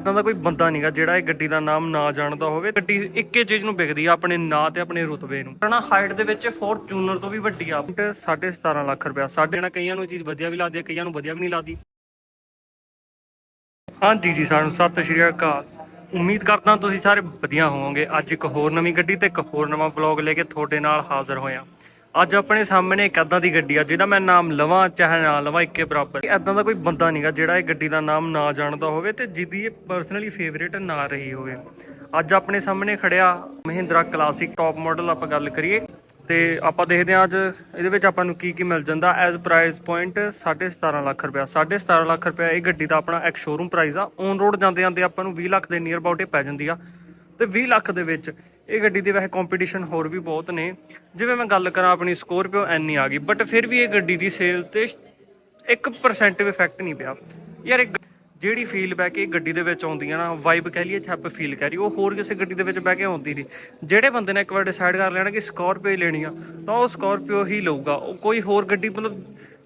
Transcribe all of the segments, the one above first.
ਇਦਾਂ ਦਾ ਕੋਈ ਬੰਦਾ ਨਹੀਂਗਾ ਜਿਹੜਾ ਇਹ ਗੱਡੀ ਦਾ ਨਾਮ ਨਾ ਜਾਣਦਾ ਹੋਵੇ। ਗੱਡੀ ਇੱਕੇ ਚੀਜ਼ ਨੂੰ ਵਿਕਦੀ ਆ, ਆਪਣੇ ਨਾਂ ਤੇ ਆਪਣੇ ਰੁਤਬੇ ਨੂੰ। ਨਾ ਹਾਈਟ ਦੇ ਵਿੱਚ ਫੋਰਚੂਨਰ ਤੋਂ ਵੀ ਵੱਡੀ ਆ। 17.5 ਲੱਖ ਰੁਪਇਆ। ਸਾਡੇ ਨਾਲ ਕਈਆਂ ਨੂੰ ਇਹ ਚੀਜ਼ ਵਧੀਆ ਵੀ ਲੱਗਦੀ ਆ, ਕਈਆਂ ਨੂੰ ਵਧੀਆ ਵੀ ਨਹੀਂ ਲੱਗਦੀ। ਹਾਂਜੀ ਜੀ, ਸਾਨੂੰ ਸਤਿ ਸ਼੍ਰੀ ਅਕਾਲ। ਉਮੀਦ ਕਰਦਾ ਤੁਸੀਂ ਸਾਰੇ ਵਧੀਆ ਹੋਵੋਗੇ। ਅੱਜ ਇੱਕ ਹੋਰ ਨਵੀਂ ਗੱਡੀ ਤੇ ਇੱਕ ਹੋਰ ਨਵਾਂ ਵਲੌਗ ਲੈ ਕੇ ਤੁਹਾਡੇ ਨਾਲ ਹਾਜ਼ਰ ਹੋਇਆ। ਅੱਜ ਆਪਣੇ ਸਾਹਮਣੇ ਇੱਕ ਅੱਦਾਂ ਦੀ ਗੱਡੀ ਆ, ਜਿਹਦਾ ਮੈਂ ਨਾਮ ਲਵਾਂ, ਚਾਹੇ ਨਾ ਲਵਾਂ, ਇੱਕੇ ਬਰਾਬਰ। ਐਦਾਂ ਦਾ ਕੋਈ ਬੰਦਾ ਨਹੀਂਗਾ ਜਿਹੜਾ ਇਹ ਗੱਡੀ ਦਾ ਨਾਮ ਨਾ ਜਾਣਦਾ ਹੋਵੇ ਤੇ ਜਿਹਦੀ ਇਹ ਪਰਸਨਲੀ ਫੇਵਰੇਟ ਨਾ ਰਹੀ ਹੋਵੇ। ਅੱਜ ਆਪਣੇ ਸਾਹਮਣੇ ਖੜਿਆ ਮਹਿੰਦਰਾ ਕਲਾਸਿਕ ਟੌਪ ਮਾਡਲ ਆਪਾਂ ਗੱਲ ਕਰੀਏ, ਤੇ ਆਪਾਂ ਦੇਖਦੇ ਹਾਂ ਅੱਜ ਇਹਦੇ ਵਿੱਚ ਆਪਾਂ ਨੂੰ ਕੀ ਕੀ ਮਿਲ ਜਾਂਦਾ। ਐਜ਼ ਪ੍ਰਾਈਸ ਪੁਆਇੰਟ 17.5 ਲੱਖ ਰੁਪਇਆ। 17.5 ਲੱਖ ਰੁਪਇਆ ਇਹ ਗੱਡੀ ਦਾ ਆਪਣਾ ਇੱਕ ਸ਼ੋਰੂਮ ਪ੍ਰਾਈਸ ਆ। ਔਨ ਰੋਡ ਜਾਂਦੇ ਜਾਂਦੇ ਆਪਾਂ ਨੂੰ 20 ਲੱਖ ਦੇ ਨੀਅਰ ਅਬਾਊਟ ਇਹ ਪੈ ਜਾਂਦੀ ਆ। ਤੇ 20 ਲੱਖ ਦੇ ਵਿੱਚ ਇਹ ਗੱਡੀ ਦੇ ਵੈਸੇ ਕੰਪੀਟੀਸ਼ਨ ਹੋਰ ਵੀ ਬਹੁਤ ਨੇ। ਜਿਵੇਂ ਮੈਂ ਗੱਲ ਕਰਾਂ ਆਪਣੀ ਸਕੋਰਪੀਓ ਐਨੀ ਆ ਗਈ ਬਟ ਫਿਰ ਵੀ ਇਹ ਗੱਡੀ ਦੀ ਸੇਲ ਤੇ 1% ਵੀ ਇਫੈਕਟ ਨਹੀਂ ਪਿਆ। ਯਾਰ ਜਿਹੜੀ ਫੀਲ ਬੈ ਕੇ ਗੱਡੀ ਦੇ ਵਿੱਚ ਆਉਂਦੀ ਆ ਨਾ ਵਾਈਬ ਕਹਿ ਲਈਏ ਛੱਪ ਫੀਲ ਕਰੀ ਉਹ ਹੋਰ ਕਿਸੇ ਗੱਡੀ ਦੇ ਵਿੱਚ ਬਹਿ ਕੇ ਆਉਂਦੀ ਨਹੀਂ। ਜਿਹੜੇ ਬੰਦੇ ਨੇ ਇੱਕ ਵਾਰ ਡਿਸਾਈਡ ਕਰ ਲੈਣਾ ਕਿ ਸਕੋਰਪੀਓ ਲੈਣੀ ਆ, ਤਾਂ ਉਹ ਸਕੋਰਪੀਓ ਹੀ ਲਊਗਾ। ਉਹ ਕੋਈ ਹੋਰ ਗੱਡੀ ਮਤਲਬ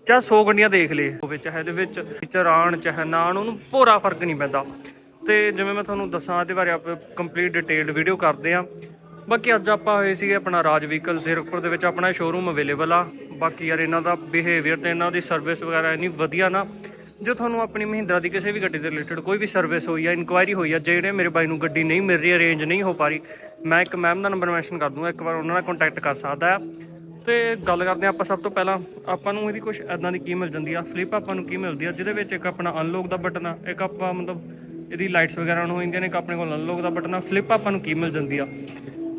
ਚਾਹ 100 ਗੱਡੀਆਂ ਦੇਖ ਲਏ ਹੋਵੇ ਚਾਹੇ ਇਹਦੇ ਵਿੱਚ ਫੀਚਰ ਆਣ ਚਾਹੇ ਨਾ ਆਉਣ, ਉਹਨੂੰ ਭੋਰਾ ਫ਼ਰਕ ਨਹੀਂ ਪੈਂਦਾ। ਤੇ ਜਿਵੇਂ ਮੈਂ ਤੁਹਾਨੂੰ ਦੱਸਾਂ, ਇਹਦੇ ਬਾਰੇ ਆਪਾਂ ਕੰਪਲੀਟ ਡਿਟੇਲਡ ਵੀਡੀਓ ਕਰਦੇ ਆ। ਬਾਕੀ ਅੱਜ ਆਪਾਂ ਹੋਏ ਸੀਗੇ ਆਪਣਾ ਰਾਜ ਵਹੀਕਲ ਜ਼ੀਰਕਪੁਰ ਦੇ ਵਿੱਚ ਆਪਣਾ ਸ਼ੋਰੂਮ ਅਵੇਲੇਬਲ ਆ। ਬਾਕੀ ਯਾਰ ਇਹਨਾਂ ਦਾ ਬਿਹੇਵੀਅਰ ਤੇ ਇਹਨਾਂ ਦੀ ਸਰਵਿਸ ਵਗੈਰਾ ਇੰਨੀ ਵਧੀਆ ਨਾ, ਜੋ ਤੁਹਾਨੂੰ ਆਪਣੀ ਮਹਿੰਦਰਾ ਦੀ ਕਿਸੇ ਵੀ ਗੱਡੀ ਦੇ ਰਿਲੇਟਡ ਕੋਈ ਵੀ ਸਰਵਿਸ ਹੋਈ ਆ ਇਨਕੁਆਇਰੀ ਹੋਈ ਆ, ਜਿਹੜੇ ਮੇਰੇ ਬਾਈ ਨੂੰ ਗੱਡੀ ਨਹੀਂ ਮਿਲ ਰਹੀ ਅਰੇਂਜ ਨਹੀਂ ਹੋ ਪਾ ਰਹੀ, ਮੈਂ ਇੱਕ ਮੈਮ ਦਾ ਨੰਬਰ ਮੈਂਸ਼ਨ ਕਰ ਦੂੰਗਾ, ਇੱਕ ਵਾਰ ਉਹਨਾਂ ਨਾਲ ਕੰਟੈਕਟ ਕਰ ਸਕਦਾ ਆ। ਤੇ ਗੱਲ ਕਰਦੇ ਹਾਂ ਆਪਾਂ ਸਭ ਤੋਂ ਪਹਿਲਾਂ, ਆਪਾਂ ਨੂੰ ਇਹਦੀ ਕੁਝ ਐਦਾਂ ਦੀ ਕੀ ਮਿਲ ਜਾਂਦੀ ਆ? ਫਲਿੱਪ ਆਪਾਂ ਨੂੰ ਕੀ ਮਿਲਦੀ ਆ? ਜਿਹਦੇ ਵਿੱਚ ਇੱਕ ਆਪਣਾ ਅਨਲੌਕ ਦਾ ਬਟਨ ਆ, ਇੱਕ ਆਪਾਂ ਮਤਲਬ ਇਹਦੀ ਲਾਈਟਸ ਵਗੈਰਾ ਆਨ ਹੋ ਇੱਕ ਆਪਣੇ ਕੋਲ ਅਨਲੌਕ ਦਾ ਬਟਨ ਆ ਫਲਿੱਪ ਆਪਾਂ ਨੂੰ ਕੀ ਮਿਲ ਜਾਂਦੀ ਆ।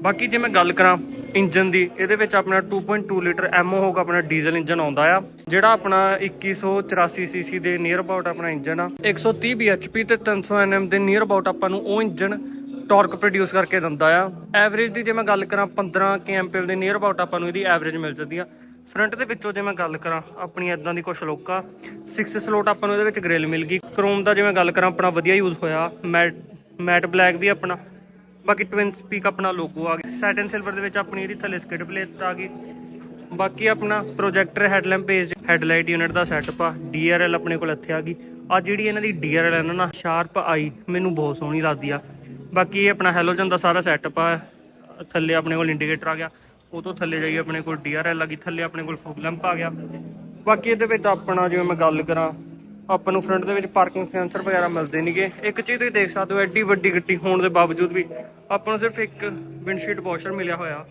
ਬਾਕੀ ਜੇ ਮੈਂ ਗੱਲ ਕਰਾਂ ਇੰਜਨ ਦੀ, ਇਹਦੇ ਵਿੱਚ ਆਪਣਾ 2.2 ਲੀਟਰ ਐਮਓ ਹੋਗਾ ਆਪਣਾ ਡੀਜ਼ਲ ਇੰਜਨ ਆਉਂਦਾ ਆ। ਜਿਹੜਾ ਆਪਣਾ 2184 ਸੀਸੀ ਦੇ ਨੀਅਰ ਅਬਾਊਟ ਆਪਣਾ ਇੰਜਨ ਆ। 130 bhp ਤੇ 300 nm ਦੇ ਨੀਅਰ ਅਬਾਊਟ ਆਪਾਂ ਨੂੰ ਉਹ ਇੰਜਨ ਟਾਰਕ ਪ੍ਰੋਡਿਊਸ ਕਰਕੇ ਦਿੰਦਾ ਆ। ਐਵਰੇਜ ਦੀ ਜੇ ਮੈਂ ਗੱਲ ਕਰਾਂ 15 kmpl ਦੇ ਨੀਅਰ ਅਬਾਊਟ ਆਪਾਂ ਨੂੰ ਇਹਦੀ ਐਵਰੇਜ ਮਿਲ ਜਾਂਦੀ ਆ। ਫਰੰਟ ਦੇ ਵਿੱਚੋਂ ਜੇ ਮੈਂ ਗੱਲ ਕਰਾਂ ਆਪਣੀ ਇਦਾਂ ਦੀ ਕੁਛ ਲੁੱਕ ਆ 6 ਸਲੋਟ ਆਪਾਂ ਨੂੰ ਇਹਦੇ ਵਿੱਚ ਗ੍ਰਿਲ ਮਿਲ ਗਈ। ਕ੍ਰੋਮ ਦਾ ਜੇ ਮੈਂ ਗੱਲ ਕਰਾਂ ਆਪਣਾ ਵਧੀਆ ਯੂਜ਼ ਹੋਇਆ ਮੈਟ ਮੈਟ ਬਲੈਕ ਵੀ ਆਪਣਾ। ਬਾਕੀ ਟਵਿਨ ਸਪੀਕ ਆਪਣਾ ਲੋਗੋ ਆ ਗਿਆ ਸੈਟਨ ਸਿਲਵਰ ਦੇ ਵਿੱਚ ਆਪਣੀ ਇਹਦੀ ਥੱਲੇ ਸਕਿਡ ਪਲੇਟ ਆ ਗਈ। ਬਾਕੀ ਆਪਣਾ ਪ੍ਰੋਜੈਕਟਰ ਹੈਡਲੈਂਪ ਪੇਜ ਹੈਡਲਾਈਟ ਯੂਨਿਟ ਦਾ ਸੈਟਅਪ ਆ ਡੀਆਰਐਲ ਆਪਣੇ ਕੋਲ ਇੱਥੇ ਆ ਗਈ। ਆ ਜਿਹੜੀ ਇਹਨਾਂ ਦੀ ਡੀਆਰਐਲ ਹੈ ਨਾ ਸ਼ਾਰਪ ਆਈ ਮੈਨੂੰ ਬਹੁਤ ਸੋਹਣੀ ਲੱਗਦੀ ਆ। ਬਾਕੀ ਇਹ ਆਪਣਾ ਹੈਲੋਜਨ ਦਾ ਸਾਰਾ ਸੈਟਅਪ ਆ, ਥੱਲੇ ਆਪਣੇ ਕੋਲ ਇੰਡੀਕੇਟਰ ਆ ਗਿਆ। ਉਹ ਤੋਂ ਥੱਲੇ ਜਾਈਏ ਆਪਣੇ ਕੋਲ ਡੀਆਰਐਲ ਆ ਗਈ, ਥੱਲੇ ਆਪਣੇ ਕੋਲ ਫੋਗ ਲੈਂਪ ਆ ਗਿਆ। ਬਾਕੀ ਇਹਦੇ ਵਿੱਚ ਆਪਣਾ ਜਿਵੇਂ ਮੈਂ ਗੱਲ ਕਰਾਂ, ਆਪਾਂ ਨੂੰ ਫਰੰਟ ਦੇ ਵਿੱਚ ਪਾਰਕਿੰਗ ਸੈਂਸਰ ਵਗੈਰਾ ਮਿਲਦੇ ਨਹੀਂਗੇ ਇੱਕ ਚੀਜ਼ ਤੁਸੀਂ ਦੇਖ ਸਕਦੇ ਹੋ, ਐਡੀ ਵੱਡੀ ਗੱਡੀ ਹੋਣ ਦੇ ਬਾਵਜੂਦ ਵੀ ਆਪਾਂ ਨੂੰ ਸਿਰਫ ਇੱਕ ਵਿੰਡਸ਼ੀਟ ਵਾਸ਼ਰ ਮਿਲਿਆ ਹੋਇਆ।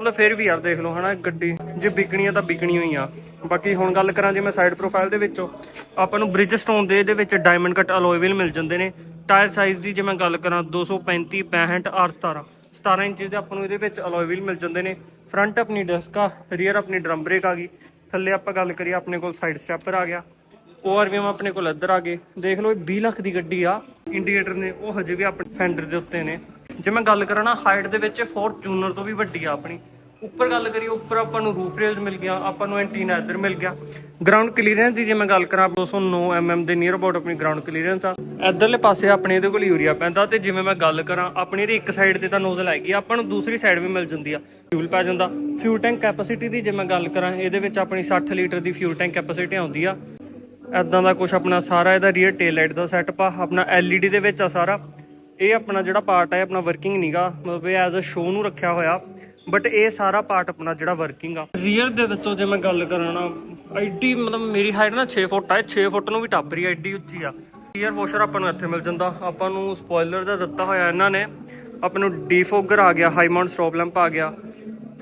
ਮਤਲਬ ਫਿਰ ਵੀ ਯਾਰ ਦੇਖ ਲਓ ਹਨਾ ਗੱਡੀ ਜੇ ਵਿਕਣੀ ਆ ਤਾਂ ਵਿਕਣੀ ਹੋਈ ਆ। ਬਾਕੀ ਹੁਣ ਗੱਲ ਕਰਾਂ ਜੇ ਮੈਂ ਸਾਈਡ ਪ੍ਰੋਫਾਈਲ ਦੇ ਵਿੱਚੋਂ, ਆਪਾਂ ਨੂੰ ਬ੍ਰਿਜ ਸਟੋਨ ਦੇ ਇਹਦੇ ਵਿੱਚ ਡਾਇਮੰਡ ਕੱਟ ਅਲੋਏ ਵੀਲ ਮਿਲ ਜਾਂਦੇ ਨੇ। ਟਾਇਰ ਸਾਈਜ਼ ਦੀ ਜੇ ਮੈਂ ਗੱਲ ਕਰਾਂ 235 65 ਆਰ 17 17 ਇੰਚ ਦੇ ਆਪਾਂ ਨੂੰ ਇਹਦੇ ਵਿੱਚ ਅਲੋਏ ਵੀਲ ਮਿਲ ਜਾਂਦੇ ਨੇ। ਫਰੰਟ ਆਪਣੀ ਡਿਸਕ ਆ ਰੀਅਰ ਆਪਣੀ ਡਰਮ ਬ੍ਰੇਕ ਆ ਗਈ। ਥੱਲੇ ਆਪਾਂ ਗੱਲ ਕਰੀਏ, ਆਪਣੇ ਕੋਲ ਸਾਈਡ ਸਟੈਪਰ ਆ ਗਿਆ। ਓਆਰਵੀਐਮ ਆਪਣੇ ਕੋਲ ਇੱਧਰ ਆ ਗਏ। ਦੇਖ ਲਓ ਇਹ 20 ਲੱਖ ਦੀ ਗੱਡੀ ਆ। ਇੰਡੀਕੇਟਰ ਨੇ, ਉਹ ਹਜੇ ਵੀ ਆਪਣੇ ਫੈਂਡਰ ਦੇ ਉੱਤੇ ਨੇ। ਜੇ ਮੈਂ ਗੱਲ ਕਰਾਂ ਨਾ ਹਾਈਟ ਦੇ ਵਿੱਚ ਫੋਰਚੂਨਰ ਤੋਂ ਵੀ ਵੱਡੀ ਆ ਆਪਣੀ। ਉੱਪਰ ਗੱਲ ਕਰੀਏ, ਉੱਪਰ ਆਪਾਂ ਨੂੰ ਰੂਫ ਰੇਲਸ ਮਿਲ ਗਿਆ ਆਪਾਂ ਨੂੰ ਐਂਟੀਨਾ ਇੱਧਰ ਮਿਲ ਗਿਆ। ਗਰਾਊਂਡ ਕਲੀਅਰੈਂਸ ਦੀ ਜੇ ਮੈਂ ਗੱਲ ਕਰਾਂ 209 mm ਦੇ ਨੀਅਰ ਅਬਾਊਟ ਆਪਣੀ ਗਰਾਊਂਡ ਕਲੀਅਰੈਂਸ ਆ। ਇੱਧਰਲੇ ਪਾਸੇ ਆਪਣੇ ਇਹਦੇ ਕੋਲ ਯੂਰੀਆ ਪੈਂਦਾ ਤੇ ਜਿਵੇਂ ਮੈਂ ਗੱਲ ਕਰਾਂ, ਆਪਣੀ ਇਹਦੀ ਇੱਕ ਸਾਈਡ ਤੇ ਤਾਂ ਨੋਜ਼ਲ ਹੈਗੀ ਆਪਾਂ ਨੂੰ ਦੂਸਰੀ ਸਾਈਡ ਵੀ ਮਿਲ ਜਾਂਦੀ ਆ ਫਿਊਲ ਪੈ ਜਾਂਦਾ। ਫਿਊਲ ਟੈਂਕ ਕੈਪੈਸਿਟੀ ਦੀ ਜੇ ਮੈਂ ਗੱਲ ਕਰਾਂ, ਇਹਦੇ ਵਿੱਚ ਆਪਣੀ 60 ਲੀਟਰ ਦੀ ਫਿਊਲ ਟੈਂਕ ਕੈਪੈਸਿਟੀ ਆਉਂਦੀ ਆ। ਐਦਾਂ ਦਾ ਕੁਝ ਆਪਣਾ ਸਾਰਾ ਇਹਦਾ ਰੀਅਰ ਟੇਲ ਲਾਈਟ ਦਾ ਸੈਟਅਪ ਆ, ਆਪਣਾ LED ਦੇ ਵਿੱਚ ਆ ਸਾਰਾ। ਇਹ ਆਪਣਾ ਜਿਹੜਾ ਪਾਰਟ ਹੈ ਆਪਣਾ ਵਰਕਿੰਗ ਨਹੀਂਗਾ ਮਤਲਬ ਇਹ ਐਜ਼ ਅ ਸ਼ੋਅ ਨੂੰ ਰੱਖਿਆ ਹੋਇਆ ਬਟ ਇਹ ਸਾਰਾ ਪਾਰਟ ਆਪਣਾ ਜਿਹੜਾ ਵਰਕਿੰਗ ਆ। ਰੀਅਰ ਦੇ ਵਿੱਚੋਂ ਜੇ ਮੈਂ ਗੱਲ ਕਰਾਂ ਨਾ, ਐਡੀ ਮਤਲਬ ਮੇਰੀ ਹਾਈਟ ਨਾ 6 ਫੁੱਟ ਆ 6 ਫੁੱਟ ਨੂੰ ਵੀ ਟੱਪ ਰਹੀ ਆ, ਐਡੀ ਉੱਚੀ ਆ। ਰੀਅਰ ਵਾਸ਼ਰ ਆਪਾਂ ਨੂੰ ਇੱਥੇ ਮਿਲ ਜਾਂਦਾ। ਆਪਾਂ ਨੂੰ ਸਪੋਇਲਰ ਦਾ ਦਿੱਤਾ ਹੋਇਆ ਇਹਨਾਂ ਨੇ। ਆਪਾਂ ਨੂੰ ਡੀਫੋਗਰ ਆ ਗਿਆ ਹਾਈ ਮਾਊਂਟ ਸਟਾਪ ਲੈਂਪ ਆ ਗਿਆ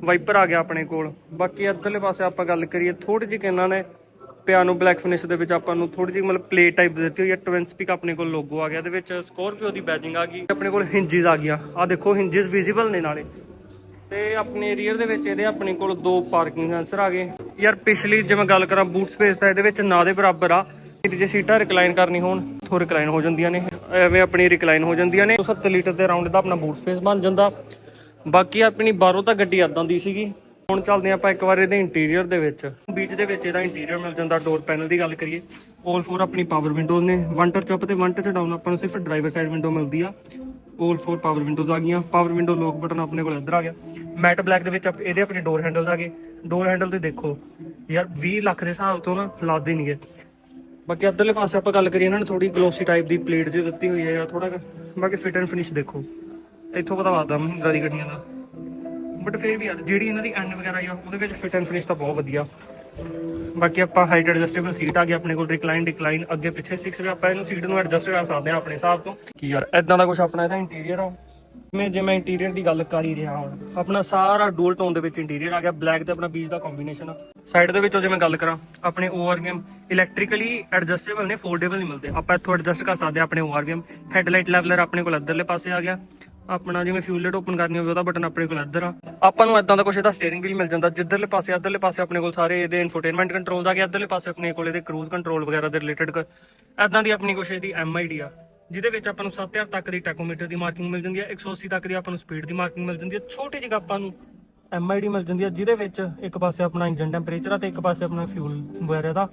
ਵਾਈਪਰ ਆ ਗਿਆ ਆਪਣੇ ਕੋਲ। ਬਾਕੀ ਇੱਧਰਲੇ ਪਾਸੇ ਆਪਾਂ ਗੱਲ ਕਰੀਏ ਥੋੜੀ ਜਿਹੀ ਇਹਨਾਂ ਨੇ ਪਿਆਨੋ ਬਲੈਕ ਫਿਨਿਸ਼ ਦੇ ਵਿੱਚ ਆਪਾਂ ਨੂੰ ਥੋੜੀ ਜਿਹੀ ਮਤਲਬ ਪਲੇ ਟਾਈਪ ਦਿੱਤੀ ਹੋਈ ਹੈ। ਟਵਿਨ ਸਪੀਕ ਆਪਣੇ ਕੋਲ ਲੋਗੋ ਆ ਗਿਆ, ਇਹਦੇ ਵਿੱਚ ਸਕੋਰਪੀਓ ਦੀ ਬੈਜਿੰਗ ਆ ਗਈ ਆਪਣੇ ਕੋਲ ਹਿੰਜਸ ਆ ਗਈਆਂ। ਆ ਦੇਖੋ ਹਿੰਜਸ ਵਿਜ਼ੀਬਲ ਨੇ ਨਾਲੇ। ਤੇ ਆਪਣੇ ਰੀਅਰ ਦੇ ਵਿੱਚ ਇਹਦੇ ਆਪਣੇ ਕੋਲ ਦੋ ਪਾਰਕਿੰਗ ਸੈਂਸਰ ਆ ਗਏ। ਯਾਰ ਪਿਛਲੀ ਜੇ ਮੈਂ ਗੱਲ ਕਰਾਂ ਬੂਟ ਸਪੇਸ ਤਾਂ ਇਹਦੇ ਵਿੱਚ ਨਾ ਦੇ ਬਰਾਬਰ ਆ। ਤੇ ਜੇ ਸੀਟਾਂ ਰਿਕਲਾਈਨ ਕਰਨੀ ਹੋਣ ਥੋ ਰਿਕਲਾਈਨ ਹੋ ਜਾਂਦੀਆਂ ਨੇ। ਐਵੇਂ ਆਪਣੀ ਰਿਕਲਾਈਨ ਹੋ ਜਾਂਦੀਆਂ ਨੇ। 70 ਲੀਟਰ ਦੇ ਰਾਉਂਡ ਦਾ ਆਪਣਾ ਬੂਟ ਸਪੇਸ ਬਣ ਜਾਂਦਾ। ਬਾਕੀ ਆਪਣੀ ਬਾਹਰੋਂ ਤਾਂ ਗੱਡੀ ਆਦਾਂ ਦੀ ਸੀਗੀ। ਹੁਣ ਚੱਲਦੇ ਆਪਾਂ ਇੱਕ ਵਾਰ ਇਹਦੇ ਇੰਟੀਰੀਅਰ ਦੇ ਵਿੱਚ। ਬੀਚ ਦੇ ਵਿੱਚ ਇਹਦਾ ਇੰਟੀਰੀਅਰ ਮਿਲ ਜਾਂਦਾ ਡੋਰ ਪੈਨਲ ਦੀ ਗੱਲ ਕਰੀਏ 올 ਫੋਰ ਆਪਣੀ ਪਾਵਰ ਵਿੰਡੋਜ਼ ਨੇ। ਵਨ ਟੱਚ ਅਪ ਤੇ ਵਨ ਟੱਚ ਡਾਊਨ ਆਪਾਂ ਨੂੰ ਸਿਰਫ ਡਰਾਈਵਰ ਸਾਈਡ ਵਿੰਡੋ ਮਿਲਦੀ ਆ। 올 ਫੋਰ ਪਾਵਰ ਵਿੰਡੋਜ਼ ਆ ਗਈਆਂ। ਪਾਵਰ ਵਿੰਡੋ ਲੋਕ ਬਟਨ ਆਪਣੇ ਕੋਲ ਇੱਧਰ ਆ ਗਿਆ। ਮੈਟ ਬਲੈਕ ਦੇ ਵਿੱਚ ਆਪ- ਇਹਦੇ ਆਪਣੇ ਡੋਰ ਹੈਂਡਲਸ ਆ ਗਏ। ਡੋਰ ਹੈਂਡਲ ਤੇ ਦੇਖੋ, ਯਾਰ 20 ਲੱਖ ਦੇ ਹਿਸਾਬ ਤੋਂ ਨਾ ਲਾਦੇ ਨਹੀਂਗੇ ਬਾਕੀ ਅੱਧਰਲੇ ਪਾਸੇ ਆਪਾਂ ਗੱਲ ਕਰੀਏ ਇਹਨਾਂ ਨੇ ਥੋੜੀ ਗਲੋਸੀ ਟਾਈਪ ਦੀ ਪਲੇਟ ਜਿਹੀ ਦਿੱਤੀ ਹੋਈ ਹੈ ਥੋੜਾ ਬਾਕੀ ਫਿਟ ਐਂਡ ਫਿਨਿਸ਼ ਦੇਖੋ। ਇੱਥੋਂ ਪਤਾ ਲੱਗਦਾ ਮਹਿੰਦਰਾ ਦੀ ਗੱਡੀਆਂ ਦਾ। ਬਟ ਫਿਰ ਵੀ ਯਾਰ ਜਿਹੜੀ ਇਹਨਾਂ ਦੀ ਐਂਡ ਵਗੈਰਾ ਆ ਉਹਦੇ ਵਿੱਚ ਫਿਟ ਐਂਡ ਫਿਨਿਸ਼ ਤਾਂ ਬਹੁਤ ਵਧੀਆ। ਬਾਕੀ ਆਪਾਂ ਹਾਈਟ ਐਡਜਸਟੇਬਲ ਸੀਟ ਆ ਗਈ ਆਪਣੇ ਕੋਲ ਰਿਕਲਾਈਨ ਡਿਕਲਾਈਨ ਅੱਗੇ ਪਿੱਛੇ 6 ਵੀ ਆਪਾਂ ਇਹਨੂੰ ਸੀਟ ਨੂੰ ਐਡਜਸਟ ਕਰ ਸਕਦੇ ਆ ਆਪਣੇ ਹਿਸਾਬ ਤੋਂ। ਕੀ ਯਾਰ ਐਦਾਂ ਦਾ ਕੁਝ ਆਪਣਾ ਇਹਦਾ ਇੰਟੀਰੀਅਰ ਆ? ਮੈਂ ਜੇ ਮੈਂ ਇੰਟੀਰੀਅਰ ਦੀ ਗੱਲ ਕਰ ਹੀ ਰਿਹਾ ਹਾਂ ਆਪਣਾ ਸਾਰਾ ਡੂਲ ਟੋਨ ਦੇ ਵਿੱਚ ਇੰਟੀਰੀਅਰ ਆ ਗਿਆ ਬਲੈਕ ਤੇ ਆਪਣਾ ਬੀਜ ਦਾ ਕੰਬੀਨੇਸ਼ਨ ਆ। ਸਾਈਡ ਦੇ ਵਿੱਚੋਂ ਜੇ ਮੈਂ ਗੱਲ ਕਰਾਂ ਆਪਣੇ ORVM ਇਲੈਕਟ੍ਰੀਕਲੀ ਐਡਜਸਟੇਬਲ ਨੇ ਫੋਲਡੇਬਲ ਨਹੀਂ ਮਿਲਦੇ। ਆਪਾਂ ਇੱਥੋਂ ਐਡਜਸਟ ਕਰ ਸਕਦੇ ਆ ਆਪਣੇ ORVM ਹੈਡਲਾਈਟ ਲੈਵਲਰ ਆਪਣੇ ਕੋਲ ਇੱਧਰਲੇ ਪਾਸੇ ਆ ਗਿਆ। ਆਪਣਾ ਜਿਵੇਂ ਫਿਊਲ ਓਪਨ ਕਰਨੀ ਹੋਵੇ, ਉਹਦਾ ਬਟਨ ਆਪਣੇ ਕੋਲ ਇੱਧਰ ਆ। ਆਪਾਂ ਨੂੰ ਇਦਾਂ ਦਾ ਕੁਝ ਇਹਦਾ ਸਟੀਅਰਿੰਗ ਵੀਲ ਮਿਲ ਜਾਂਦਾ, ਜਿੱਧਰਲੇ ਪਾਸੇ, ਇੱਧਰਲੇ ਪਾਸੇ ਆਪਣੇ ਕੋਲ ਸਾਰੇ ਇਹਦੇ ਇਨਫੋਟੇਨਮੈਂਟ ਕੰਟਰੋਲ ਆ ਗਿਆ ਇੱਧਰਲੇ ਪਾਸੇ ਆਪਣੇ ਕੋਲ ਇਹਦੇ ਕਰੂਜ਼ ਕੰਟਰੋਲ ਵਗੈਰਾ ਦੇ ਰਿਲੇਟਡ ਇਦਾਂ ਦੀ ਆਪਣੀ ਕੁਛ ਇਹਦੀ MID ਆ, ਜਿਹਦੇ ਵਿੱਚ ਆਪਾਂ ਨੂੰ 7000 ਤੱਕ ਦੀ ਟੈਕੋਮੀਟਰ ਦੀ ਮਾਰਕਿੰਗ ਮਿਲ ਜਾਂਦੀ ਹੈ 180 ਤੱਕ ਦੀ ਆਪਾਂ ਨੂੰ ਸਪੀਡ ਦੀ ਮਾਰਕਿੰਗ ਮਿਲ ਜਾਂਦੀ ਹੈ ਛੋਟੀ ਜਿਹੀ ਆਪਾਂ ਨੂੰ MID ਮਿਲ ਜਾਂਦੀ ਹੈ ਜਿਹਦੇ ਵਿੱਚ ਇੱਕ ਪਾਸੇ ਆਪਣਾ ਇੰਜਨ ਟੈਂਪਰੇਚਰ ਆ ਤੇ ਇੱਕ ਪਾਸੇ ਆਪਣਾ ਫਿਊਲ ਵਗੈਰਾ ਦਾ।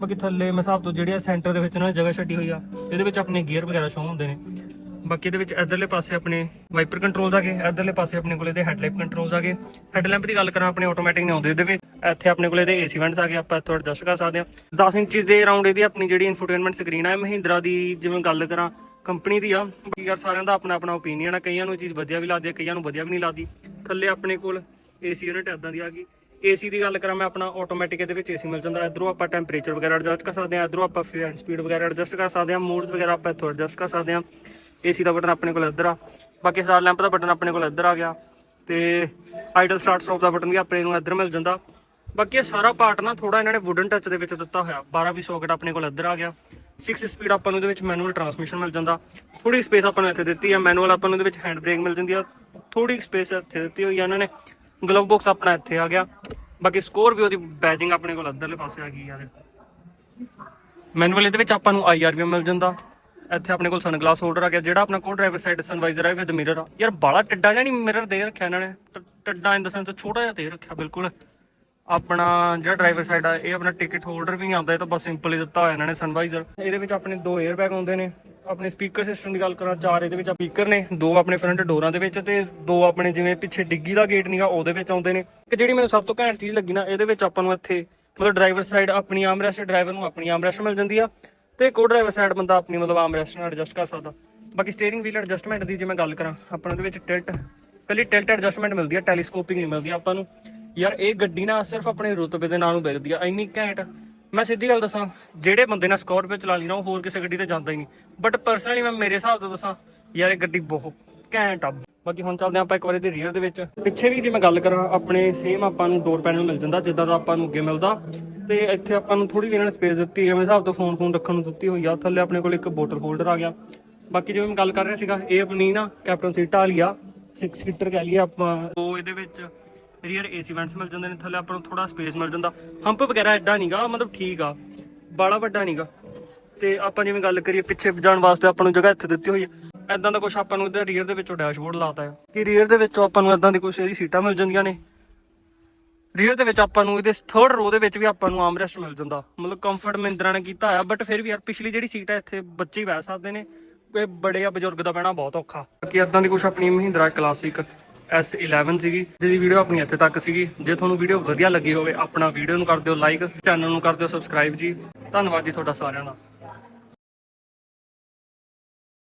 ਬਾਕੀ ਥੱਲੇ ਮੈਂ ਹਿਸਾਬ ਤੋਂ ਜਿਹੜੀ ਸੈਂਟਰ ਦੇ ਵਿੱਚ ਇਹਨਾਂ ਨੇ ਜਗ੍ਹਾ ਛੱਡੀ ਹੋਈ ਆ, ਇਹਦੇ ਵਿੱਚ ਆਪਣੇ ਗੀਅਰ ਵਗੈਰਾ ਸ਼ੋ ਹੁੰਦੇ ਨੇ। ਬਾਕੀ ਇਹਦੇ ਵਿੱਚ ਇਧਰਲੇ ਪਾਸੇ ਆਪਣੇ ਵਾਈਪਰ ਕੰਟਰੋਲਸ ਆ ਗਏ, ਇਧਰਲੇ ਪਾਸੇ ਆਪਣੇ ਕੋਲ ਇਹਦੇ ਹੈਡਲਾਈਟ ਕੰਟਰੋਲਸ ਆ ਗਏ। ਹੈਡਲੈਂਪ ਦੀ ਗੱਲ ਕਰਾਂ, ਆਪਣੇ ਆਟੋਮੈਟਿਕ ਨੇ ਆਉਂਦੇ ਇਹਦੇ ਵਿੱਚ। ਇੱਥੇ ਆਪਣੇ ਕੋਲ ਇਹਦੇ ਏਸੀ ਵੈਂਟਸ ਆ ਗਏ, ਆਪਾਂ ਇੱਥੋਂ ਐਡਜਸਟ ਕਰ ਸਕਦੇ ਹਾਂ। 10 ਇੰਚਸ ਦੇ ਅਰਾਊਂਡ ਇਹਦੀ ਆਪਣੀ ਜਿਹੜੀ ਇਨਫੋਟੇਨਮੈਂਟ ਸਕਰੀਨ ਆ ਮਹਿੰਦਰਾ ਦੀ ਜਿਵੇਂ ਗੱਲ ਕਰਾਂ ਕੰਪਨੀ ਦੀ ਆ। ਬਾਕੀ ਯਾਰ ਸਾਰਿਆਂ ਦਾ ਆਪਣਾ ਆਪਣਾ ਓਪੀਨੀਅਨ ਆ, ਕਈਆਂ ਨੂੰ ਇਹ ਚੀਜ਼ ਵਧੀਆ ਵੀ ਲੱਗਦੀ ਆ, ਕਈਆਂ ਨੂੰ ਵਧੀਆ ਵੀ ਨਹੀਂ ਲੱਗਦੀ। ਥੱਲੇ ਆਪਣੇ ਕੋਲ ਏਸੀ ਯੂਨਿਟ ਇਦਾਂ ਦੀ ਆ ਗਈ। ਏਸੀ ਦੀ ਗੱਲ ਕਰਾਂ, ਮੈਂ ਆਪਣਾ ਆਟੋਮੈਟਿਕ ਇਹਦੇ ਵਿੱਚ ਏਸੀ ਮਿਲ ਜਾਂਦਾ। ਇਧਰੋਂ ਆਪਾਂ ਟੈਂਪਰੇਚਰ ਵਗੈਰਾ ਐਡਜਸਟ ਕਰ ਸਕਦੇ ਹਾਂ, ਇਧਰੋਂ ਆਪਾਂ ਫੈਨ ਸਪੀਡ ਵਗੈਰਾ ਐਡਜਸਟ ਕਰ ਸਕਦੇ ਹਾਂ ਮੋਡ ਵਗੈਰਾ ਆਪਾਂ ਇੱਥੋਂ ਐਡਜਸਟ ਕਰ ਸਕਦੇ ਹਾਂ। ਏਸੀ ਦਾ ਬਟਨ ਆਪਣੇ ਕੋਲ ਇੱਧਰ ਆ। ਬਾਕੀ ਸਟਾਰ ਲੈਂਪ ਦਾ ਬਟਨ ਆਪਣੇ ਕੋਲ ਇੱਧਰ ਆ ਗਿਆ। ਤੇ ਆਈਡਲ ਸਟਾਰਟ ਸਟਾਪ ਦਾ ਬਟਨ ਵੀ ਆਪਣੇ ਨੂੰ ਇੱਧਰ ਮਿਲ ਜਾਂਦਾ। ਬਾਕੀ ਇਹ ਸਾਰਾ ਪਾਰਟ ਨਾ ਥੋੜਾ ਇਹਨਾਂ ਨੇ ਵੁਡਨ ਟੱਚ ਦੇ ਵਿੱਚ ਦਿੱਤਾ ਹੋਇਆ। 12 ਵੀ ਸੌਕਟ ਆਪਣੇ ਕੋਲ ਇੱਧਰ ਆ ਗਿਆ। 6 ਸਪੀਡ ਆਪਾਂ ਨੂੰ ਇਹਦੇ ਵਿੱਚ ਮੈਨੂਅਲ ਟਰਾਂਸਮਿਸ਼ਨ ਮਿਲ ਜਾਂਦਾ। ਥੋੜੀ ਸਪੇਸ ਆਪਾਂ ਨੂੰ ਇੱਥੇ ਦਿੱਤੀ ਆ। ਮੈਨੂਅਲ ਆਪਾਂ ਨੂੰ ਉਹਦੇ ਵਿੱਚ ਹੈਂਡ ਬ੍ਰੇਕ ਮਿਲ ਜਾਂਦੀ ਆ। ਥੋੜੀ ਸਪੇਸ ਇੱਥੇ ਦਿੱਤੀ ਹੋਈ ਆ ਇਹਨਾਂ ਨੇ। ਗਲਵ ਬਾਕਸ ਆਪਣਾ ਇੱਥੇ ਆ ਗਿਆ। ਬਾਕੀ ਸਕੋਰ ਵੀ ਉਹਦੀ ਬੈਜਿੰਗ ਆਪਣੇ ਕੋਲ ਇੱਧਰਲੇ ਪਾਸੇ ਆ ਗਈ ਯਾਰ ਮੈਨੂਅਲ ਇਹਦੇ ਵਿੱਚ ਆਪਾਂ ਨੂੰ ਆਈਆਰਵੀ ਮਿਲ ਜਾਂਦਾ। ਇੱਥੇ ਆਪਣੇ ਕੋਲ ਸਨਗਲਾਸ ਹੋਲਡਰ ਆ ਗਿਆ, ਜਿਹੜਾ ਆਪਣਾ ਕੋ ਡਰਾਈਵਰ ਸਾਈਡ ਸਨਵਾਈਜ਼ਰ ਹੈ ਵਿਦ ਮਿਰਰ ਆ। ਯਾਰ ਬਾਲਾ ਟੱਡਾ ਜਿਹਾ ਨਹੀਂ ਮਿਰਰ ਦੇ ਰੱਖਿਆ ਇਹਨਾਂ ਨੇ। ਟੱਡਾ ਇਨ ਦਾ ਸੈਂਸ ਛੋਟਾ ਜਿਹਾ ਦੇ ਰੱਖਿਆ, ਬਿਲਕੁਲ। ਆਪਣਾ ਜਿਹੜਾ ਡਰਾਈਵਰ ਸਾਈਡ ਆ, ਇਹ ਆਪਣਾ ਟਿਕਟ ਹੋਲਡਰ ਵੀ ਆਉਂਦਾ, ਇਹ ਤਾਂ ਬਸ ਸਿੰਪਲ ਹੀ ਦਿੱਤਾ ਹੋਇਆ ਇਹਨਾਂ ਨੇ ਸਨਵਾਈਜ਼ਰ ਇਹਦੇ ਵਿੱਚ ਆਪਣੇ ਦੋ 에ਅਰ ਬੈਗ ਆਉਂਦੇ ਨੇ। ਆਪਣੇ ਸਪੀਕਰ ਸਿਸਟਮ ਦੀ ਗੱਲ ਕਰਾਂ, ਚਾਰ ਇਹਦੇ ਵਿੱਚ ਸਪੀਕਰ ਨੇ, ਦੋ ਆਪਣੇ ਫਰੰਟ ਡੋਰਾਂ ਦੇ ਵਿੱਚ ਤੇ ਦੋ ਆਪਣੇ ਜਿਵੇਂ ਪਿੱਛੇ ਡਿੱਗੀ ਦਾ ਗੇਟ ਨਹੀਂਗਾ ਉਹਦੇ ਵਿੱਚ ਆਉਂਦੇ ਨੇ। ਕਿ ਜਿਹੜੀ ਮੈਨੂੰ ਸਭ ਤੋਂ ਘੈਂਟ ਚੀਜ਼ ਲੱਗੀ ਨਾ, ਇਹਦੇ ਵਿੱਚ ਆਪਾਂ ਨੂੰ ਇੱਥੇ ਮਤਲਬ ਡਰਾਈਵਰ ਸਾਈਡ ਆਪਣੀ ਆਰਮਰੈਸਟ ਡਰਾਈਵਰ ਨੂੰ ਆਪਣੀ ਆਰਮਰੈਸਟ ਮਿਲ ਜਾਂਦੀ ਆ। ਤੇ ਕੋ ਡਰਾਈਵਰ ਸਾਈਡ ਬੰਦਾ ਆਪਣੀ ਮਤਲਬ ਆਰਮਰੈਸਟ ਨਾਲ ਐਡਜਸਟ ਕਰ ਸਕਦਾ। ਬਾਕੀ ਸਟੀਅਰਿੰਗ ਵੀਲ ਐਡਜਸਟਮੈਂਟ ਦੀ ਜੇ ਮੈਂ ਗੱਲ ਕਰਾਂ ਆਪਾਂ ਨੂੰ ਵਿੱਚ ਟਿਲਟ ਕੱਲੀ ਟਿਲਟ ਐਡਜਸਟਮੈਂਟ ਮਿਲਦੀ ਆ ਟੈਲੀਸਕੋਪਿੰਗ ਨਹੀਂ ਮਿਲਦੀ ਆਪਾਂ ਨੂੰ। ਯਾਰ ਇਹ ਗੱਡੀ ਨਾ ਸਿਰਫ ਆਪਣੇ ਰੁਤਬੇ ਦੇ ਨਾਂ ਨੂੰ ਵਿਕਦੀ ਆ, ਇੰਨੀ ਘੈਂਟ। ਮੈਂ ਸਿੱਧੀ ਗੱਲ ਦੱਸਾਂ, ਜਿਹੜੇ ਬੰਦੇ ਨੇ ਸਕਾਰਪੀਓ ਚਲਾ ਲਈ ਨਾ, ਉਹ ਹੋਰ ਕਿਸੇ ਗੱਡੀ ਤੇ ਜਾਂਦਾ ਹੀ ਨਹੀਂ। ਬਟ ਪਰਸਨਲੀ ਮੈਂ ਮੇਰੇ ਹਿਸਾਬ ਤੋਂ ਦੱਸਾਂ, ਯਾਰ ਇਹ ਗੱਡੀ ਬਹੁਤ ਘੈਂਟ ਆ। ਬਾਕੀ ਹੁਣ ਚੱਲਦੇ ਆਪਾਂ ਇੱਕ ਵਾਰੀ ਦੇ ਰੀਅਰ ਦੇ ਵਿੱਚ। ਪਿੱਛੇ ਵੀ ਜੇ ਮੈਂ ਗੱਲ ਕਰਾਂ, ਆਪਣੇ ਸੇਮ ਆਪਾਂ ਨੂੰ ਡੋਰ ਪੈਨਲ ਮਿਲ ਜਾਂਦਾ, ਜਿੱਦਾਂ ਦਾ ਆਪਾਂ ਨੂੰ ਅੱਗੇ ਮਿਲਦਾ। ਤੇ ਇੱਥੇ ਆਪਾਂ ਨੂੰ ਥੋੜੀ ਜਿਹੀ ਇਹਨਾਂ ਨੇ ਸਪੇਸ ਦਿੱਤੀ ਹੈ ਮੇਰੇ ਹਿਸਾਬ ਤੋਂ ਫੋਨ ਫੋਨ ਰੱਖਣ ਨੂੰ ਦਿੱਤੀ ਹੋਈ ਆ, ਥੱਲੇ ਆਪਣੇ ਕੋਲ ਇੱਕ ਬੋਟਲ ਹੋਲਡਰ ਆ ਗਿਆ। ਬਾਕੀ ਜਿਵੇਂ ਮੈਂ ਗੱਲ ਕਰ ਰਿਹਾ ਸੀਗਾ, ਇਹ ਆਪਣੀ ਨਾ ਕੈਪਟਨ ਸੀਟ ਵਾਲੀ ਆ 6 ਸੀਟਰ ਕਹਿ ਲਈਏ ਆਪਾਂ। ਉਹ ਇਹਦੇ ਵਿੱਚ ਰੀਅਰ ਏਸੀ ਵੈਂਟਸ ਮਿਲ ਜਾਂਦੇ ਨੇ, ਥੱਲੇ ਆਪਾਂ ਨੂੰ ਥੋੜਾ ਸਪੇਸ ਮਿਲ ਜਾਂਦਾ। ਹੰਪ ਵਗੈਰਾ ਐਡਾ ਨਹੀਂਗਾ ਮਤਲਬ ਠੀਕ ਆ ਬਾਲਾ ਵੱਡਾ ਨਹੀਂਗਾ ਤੇ ਆਪਾਂ ਜਿਵੇਂ ਗੱਲ ਕਰੀਏ, ਪਿੱਛੇ ਜਾਣ ਵਾਸਤੇ ਆਪਾਂ ਨੂੰ ਜਗ੍ਹਾ ਇੱਥੇ ਦਿੱਤੀ ਹੋਈ ਹੈ ਐਦਾਂ ਦਾ ਕੁਝ ਆਪਾਂ ਨੂੰ ਇਹਦੇ ਰੀਅਰ ਦੇ ਵਿੱਚੋਂ ਡੈਸ਼ਬੋਰਡ ਲਾਤਾ ਹੈ ਕਿ ਰੀਅਰ ਦੇ ਵਿੱਚੋਂ ਆਪਾਂ ਨੂੰ ਐਦਾਂ ਦੀ ਕੁਝ ਇਹਦੀ ਸੀਟਾਂ ਮਿਲ ਜਾਂਦੀਆਂ ਨੇ। ਰੀਅਰ ਦੇ ਵਿੱਚ ਆਪਾਂ ਨੂੰ ਇਹਦੇ ਥਰਡ ਰੋ ਦੇ ਵਿੱਚ ਵੀ ਆਪਾਂ ਨੂੰ ਆਰਮਰੈਸਟ ਮਿਲ ਜਾਂਦਾ। ਮਤਲਬ ਕੰਫਰਟ ਮਹਿੰਦਰਾ ਨੇ ਕੀਤਾ ਹੋਇਆ ਬਟ ਫਿਰ ਵੀ ਯਾਰ ਪਿਛਲੀ ਜਿਹੜੀ ਸੀਟ ਹੈ ਇੱਥੇ ਬੱਚੇ ਹੀ ਬਹਿ ਸਕਦੇ ਨੇ। ਇਹ ਬੜੇ ਆ ਬਜ਼ੁਰਗ ਦਾ ਬਹਿਣਾ ਬਹੁਤ ਔਖਾ। ਬਾਕੀ ਇਦਾਂ ਦੀ ਕੁਝ ਆਪਣੀ ਮਹਿੰਦਰਾ ਕਲਾਸਿਕ S11 ਸੀਗੀ, ਜਿਹਦੀ ਵੀਡੀਓ ਆਪਣੀ ਇੱਥੇ ਤੱਕ ਸੀਗੀ। ਜੇ ਤੁਹਾਨੂੰ ਵੀਡੀਓ ਵਧੀਆ ਲੱਗੀ ਹੋਵੇ, ਆਪਣਾ ਵੀਡੀਓ ਨੂੰ ਕਰ ਦਿਓ ਲਾਈਕ ਚੈਨਲ ਨੂੰ ਕਰ ਦਿਓ ਸਬਸਕ੍ਰਾਈਬ ਜੀ। ਧੰਨਵਾਦ ਜੀ ਤੁਹਾਡਾ ਸਾਰਿਆਂ ਦਾ।